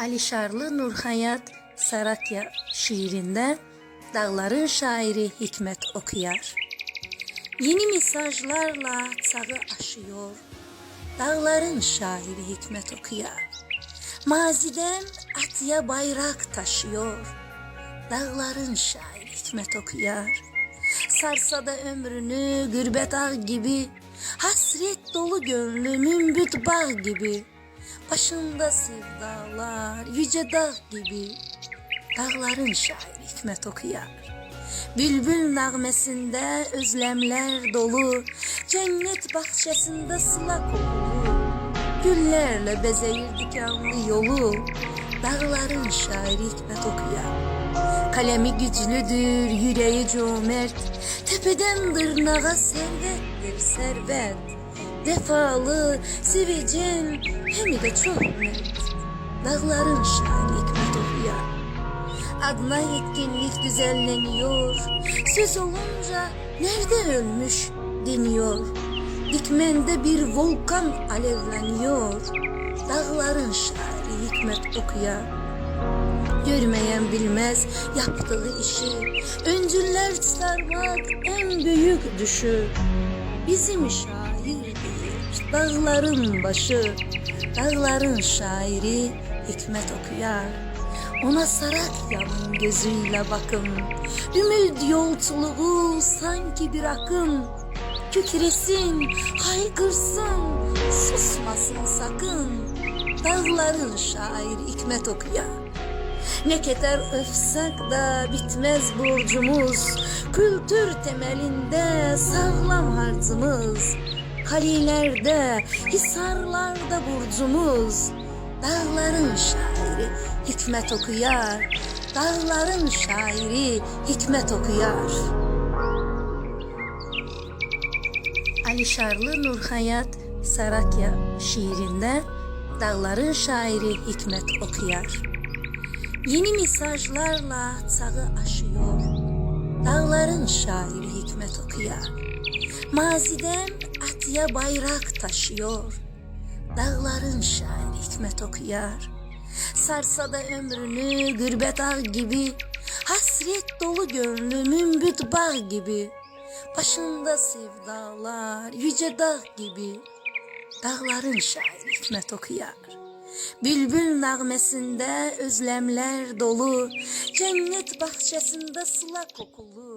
Alişarlı Nurhayat Saratya şiirinde Dağların şairi Hikmet okuyar. Yeni mesajlarla çağı aşıyor. Dağların şairi Hikmet okuyar. Maziden atıya bayrak taşıyor. Dağların şairi Hikmet okuyar. Sarsa da ömrünü gürbet ağ gibi, hasret dolu gönlü mümbüt bağ gibi. Başında sevdalar, yüce dağ gibi. Dağların şairi Hikmet okuyar. Bülbül nağmesinde özlemler dolu, cennet bahçesinde sıla kokulu. Güllerle bezeyir dikenli yolu, dağların şairi Hikmet okuyar. Kalemi güçlüdür, yüreği cömert, tepeden tırnağa servettir servet. Defalı, sevecen, hem de çok mert. Dağların şairi Hikmet okuyar. Adına yetkinlik düzenleniyor. Söz olunca nerede ölmüş deniyor. Dikmende bir volkan alevleniyor. Dağların şairi Hikmet okuyar. Görmeyen bilmez yaptığı işi. Öncüller çıkarmak en büyük düşü. Bizim şairdir dağların başı. Dağların şairi Hikmet okuyar. Ona sarak yanın gözüyle bakın. Ümit yolculuğu sanki bir akın. Kükresin, haykırsın, susmasın sakın. Dağların şairi Hikmet okuyar. Ne kadar öfsek da bitmez borcumuz. Kültür temelinde sağlam harcımız. Kalilerde, hisarlarda burcumuz. Dağların şairi Hikmet okuyar. Dağların şairi Hikmet okuyar. Alişarlı Nurhayat Saratya şiirinde Dağların şairi Hikmet okuyar. Yeni mesajlarla çağı aşıyor. Dağların şairi Hikmet okuyar. Maziden atıya bayrak taşıyor. Dağların şairi Hikmet okuyar. Sarsa da ömrünü gürbet ağ gibi, hasret dolu gönlü mümbüt bağ gibi. Başında sevdalar, yüce dağ gibi. Dağların şairi Hikmet okuyar. Bülbül nağmesinde özlemler dolu, cennet bahçesinde sıla kokulu.